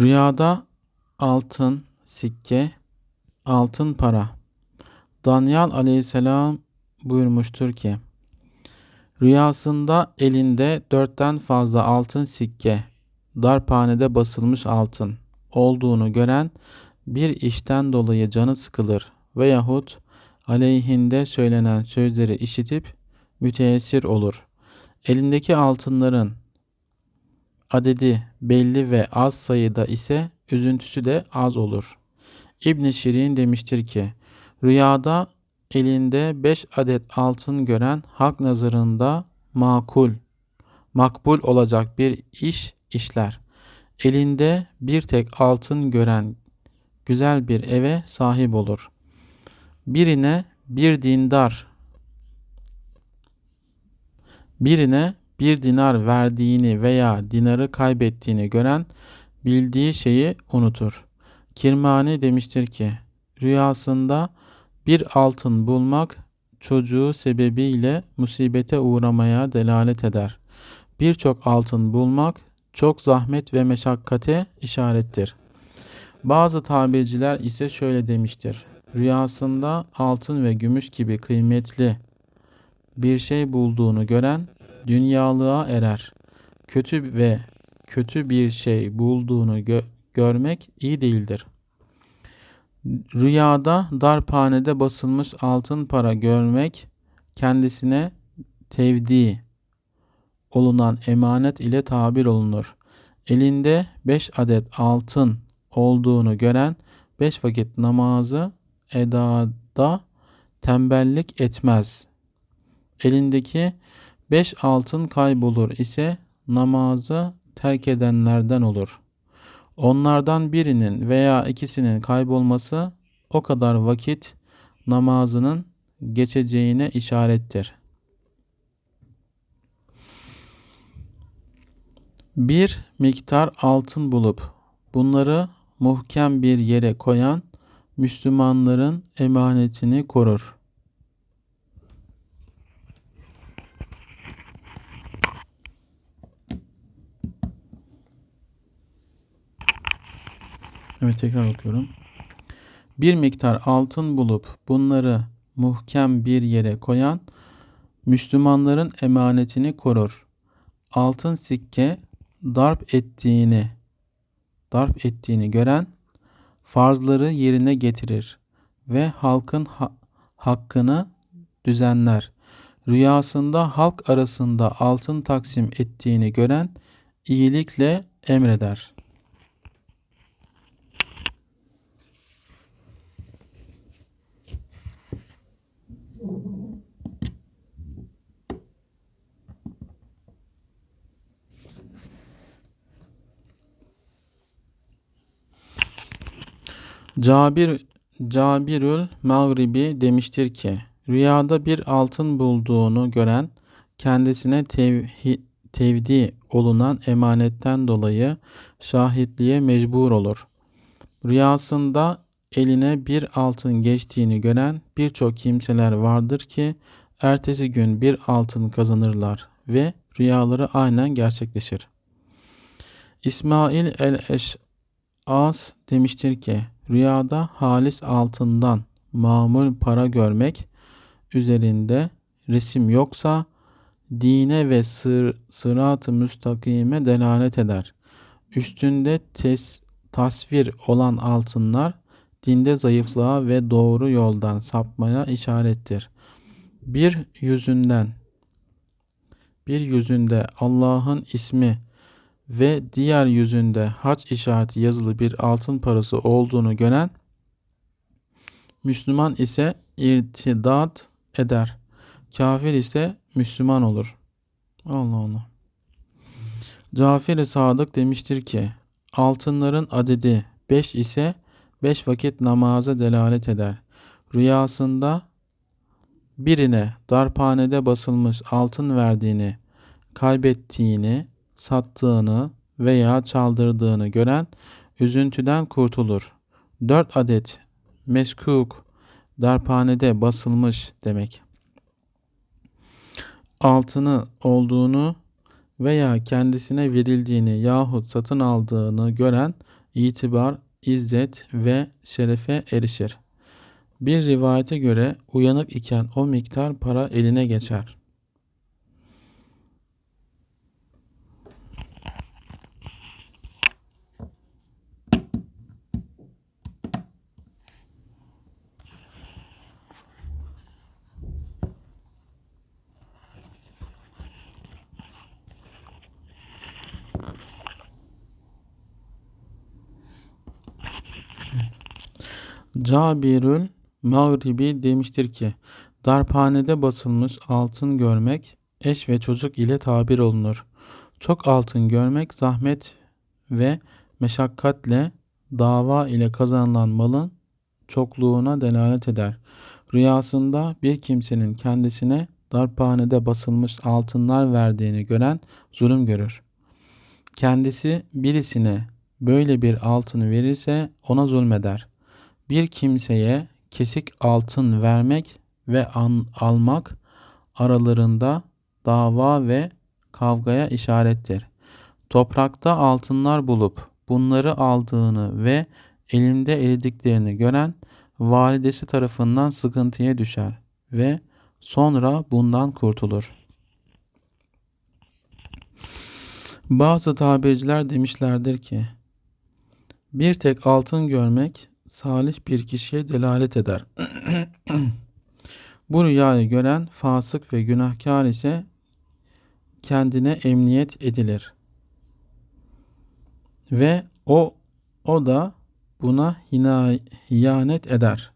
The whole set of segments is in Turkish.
Rüyada altın, sikke, altın para. Danyal aleyhisselam buyurmuştur ki, Rüyasında elinde dörtten fazla altın sikke, darphanede basılmış altın olduğunu gören bir işten dolayı canı sıkılır veyahut aleyhinde söylenen sözleri işitip müteessir olur. Elindeki altınların adedi belli ve az sayıda ise üzüntüsü de az olur. İbn Şirin demiştir ki, rüyada elinde beş adet altın gören hak nazarında makul, makbul olacak bir iş işler. Elinde bir tek altın gören güzel bir eve sahip olur. Birine bir dindar, birine bir dinar verdiğini veya dinarı kaybettiğini gören bildiği şeyi unutur. Kirmani demiştir ki, rüyasında bir altın bulmak çocuğu sebebiyle musibete uğramaya delalet eder. Birçok altın bulmak çok zahmet ve meşakkate işarettir. Bazı tabirciler ise şöyle demiştir. Rüyasında altın ve gümüş gibi kıymetli bir şey bulduğunu gören dünyalığa erer. Kötü ve kötü bir şey bulduğunu gö görmek iyi değildir. Rüyada darphanede basılmış altın para görmek kendisine tevdi olunan emanet ile tabir olunur. Elinde beş adet altın olduğunu gören beş vakit namazı edada tembellik etmez. Elindeki beş altın kaybolur ise namazı terk edenlerden olur. Onlardan birinin veya ikisinin kaybolması o kadar vakit namazının geçeceğine işarettir. Bir miktar altın bulup bunları muhkem bir yere koyan Müslümanların emanetini korur. Evet tekrar okuyorum. Bir miktar altın bulup bunları muhkem bir yere koyan Müslümanların emanetini korur. Altın sikke darp ettiğini darp ettiğini gören farzları yerine getirir ve halkın ha hakkını düzenler. Rüyasında halk arasında altın taksim ettiğini gören iyilikle emreder. Cabir Cabirül Mağribi demiştir ki rüyada bir altın bulduğunu gören kendisine tevhi, tevdi olunan emanetten dolayı şahitliğe mecbur olur. Rüyasında eline bir altın geçtiğini gören birçok kimseler vardır ki ertesi gün bir altın kazanırlar ve rüyaları aynen gerçekleşir. İsmail el-Eş'as demiştir ki Rüyada halis altından mamul para görmek üzerinde resim yoksa dine ve sır, sırat-ı müstakime delalet eder. Üstünde tes, tasvir olan altınlar dinde zayıflığa ve doğru yoldan sapmaya işarettir. Bir yüzünden bir yüzünde Allah'ın ismi ve diğer yüzünde haç işareti yazılı bir altın parası olduğunu gören Müslüman ise irtidat eder. Kafir ise Müslüman olur. Allah Allah. Cafer-i Sadık demiştir ki altınların adedi 5 ise 5 vakit namaza delalet eder. Rüyasında birine darphanede basılmış altın verdiğini, kaybettiğini sattığını veya çaldırdığını gören üzüntüden kurtulur. Dört adet meskuk darphanede basılmış demek. Altını olduğunu veya kendisine verildiğini yahut satın aldığını gören itibar, izzet ve şerefe erişir. Bir rivayete göre uyanık iken o miktar para eline geçer. Cabirül Mağribi demiştir ki, darphanede basılmış altın görmek eş ve çocuk ile tabir olunur. Çok altın görmek zahmet ve meşakkatle dava ile kazanılan malın çokluğuna delalet eder. Rüyasında bir kimsenin kendisine darphanede basılmış altınlar verdiğini gören zulüm görür. Kendisi birisine böyle bir altın verirse ona zulmeder. Bir kimseye kesik altın vermek ve an, almak aralarında dava ve kavgaya işarettir. Toprakta altınlar bulup bunları aldığını ve elinde eridiklerini gören validesi tarafından sıkıntıya düşer ve sonra bundan kurtulur. Bazı tabirciler demişlerdir ki bir tek altın görmek salih bir kişiye delalet eder. Bu rüyayı gören fasık ve günahkar ise kendine emniyet edilir. Ve o o da buna hiyanet eder.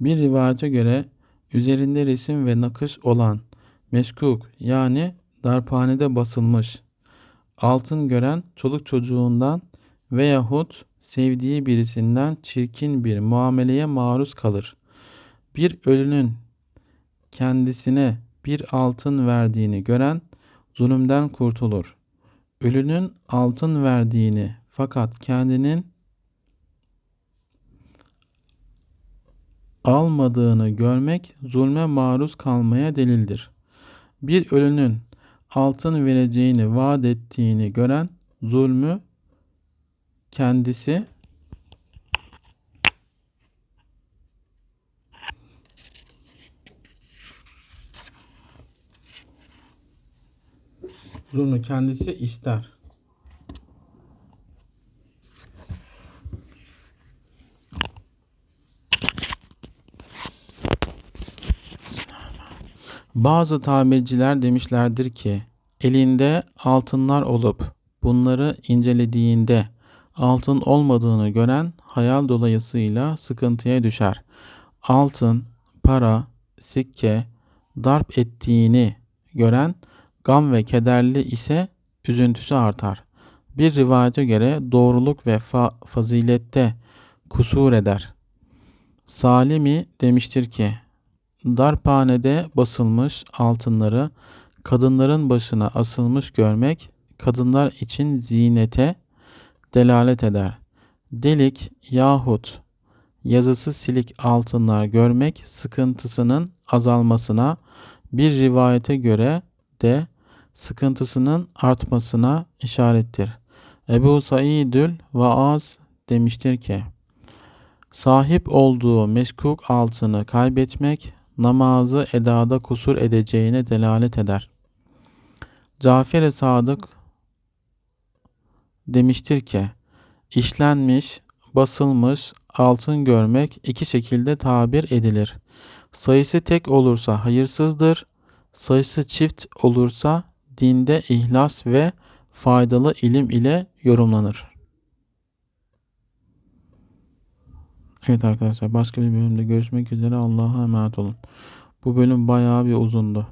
Bir rivayete göre üzerinde resim ve nakış olan meskuk yani darphanede basılmış altın gören çoluk çocuğundan veyahut sevdiği birisinden çirkin bir muameleye maruz kalır. Bir ölünün kendisine bir altın verdiğini gören zulümden kurtulur. Ölünün altın verdiğini fakat kendinin almadığını görmek zulme maruz kalmaya delildir. Bir ölünün altın vereceğini vaat ettiğini gören zulmü kendisi zulmü kendisi ister. Bazı tabirciler demişlerdir ki elinde altınlar olup bunları incelediğinde altın olmadığını gören hayal dolayısıyla sıkıntıya düşer. Altın, para, sikke darp ettiğini gören gam ve kederli ise üzüntüsü artar. Bir rivayete göre doğruluk ve fa fazilette kusur eder. Salimi demiştir ki, darphanede basılmış altınları kadınların başına asılmış görmek kadınlar için zinete delalet eder. Delik yahut yazısı silik altınlar görmek sıkıntısının azalmasına bir rivayete göre de sıkıntısının artmasına işarettir. Ebu Saidül Vaaz demiştir ki, sahip olduğu meskuk altını kaybetmek namazı edada kusur edeceğine delalet eder. Cafer-i Sadık demiştir ki, işlenmiş, basılmış altın görmek iki şekilde tabir edilir. Sayısı tek olursa hayırsızdır, sayısı çift olursa dinde ihlas ve faydalı ilim ile yorumlanır. Evet arkadaşlar başka bir bölümde görüşmek üzere Allah'a emanet olun. Bu bölüm bayağı bir uzundu.